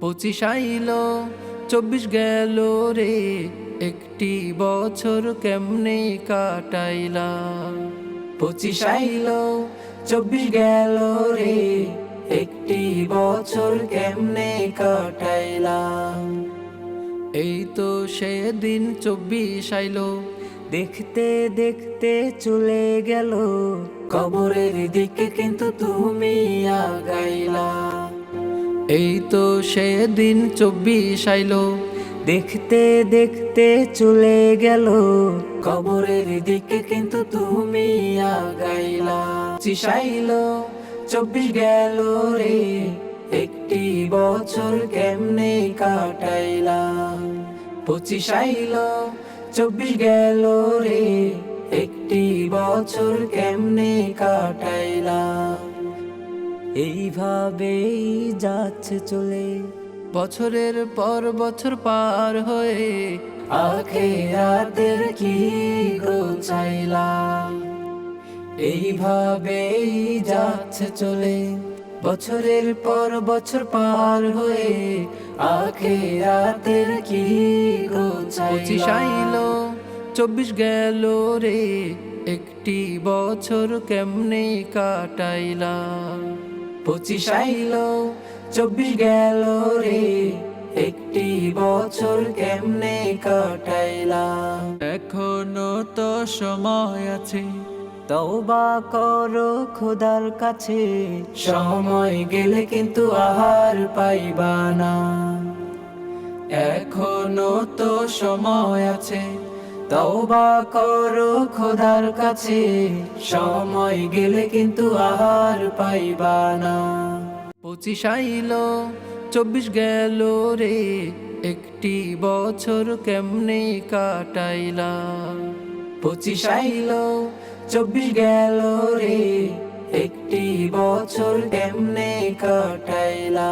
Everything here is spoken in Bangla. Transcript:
পঁচিশ আইল, চব্বিশ গেল রে, একটি বছর কেমনে কাটাইলা পঁচিশ আইল, চব্বিশ গেল রে, একটি বছর কেমনে কাটাইলা এই তো সেদিন চব্বিশ আইলো, দেখতে দেখতে চলে গেল কবরের দিকে কিন্তু তুমি আগাইলা। এই তো সেদিন চব্বিশ আইলো। দেখতে দেখতে চলে গেল। কবরের দিকে কিন্তু তুমি আগাইলা। চব্বিশ গেল রে। একটি বছর কেমনে কাটাইলা। পঁচিশ আইলো, চব্বিশ গেল রে। একটি বছর কেমনে কাটাইলা। এইভাবেই যাচ্ছে চলে। বছরের পর বছর পার হয়ে আখেরাতের কি গোছাইলা এইভাবেই যাচ্ছে চলে। বছরের পর বছর পার হয়ে আখেরাতের কি পঁচিশ আইলো চব্বিশ গেল রে একটি বছর কেমনে কাটাইলা? পঁচিশ আইলো চব্বিশ গেল রে। একটি বছর কেমনে কাটাইলা এখনও তো সময় আছে তওবা করো খোদার কাছে। সময় গেলে কিন্তু আহার পাইবা না। এখনও তো সময় আছে তওবা করো খোদার কাছে। সময় গেলে কিন্তু আর পাইবা না। পঁচিশ আইলো, চব্বিশ গেল রে। একটি বছর কেমনে কাটাইলা পঁচিশ আইলো, চব্বিশ গেল রে। একটি বছর কেমনে কাটাইলা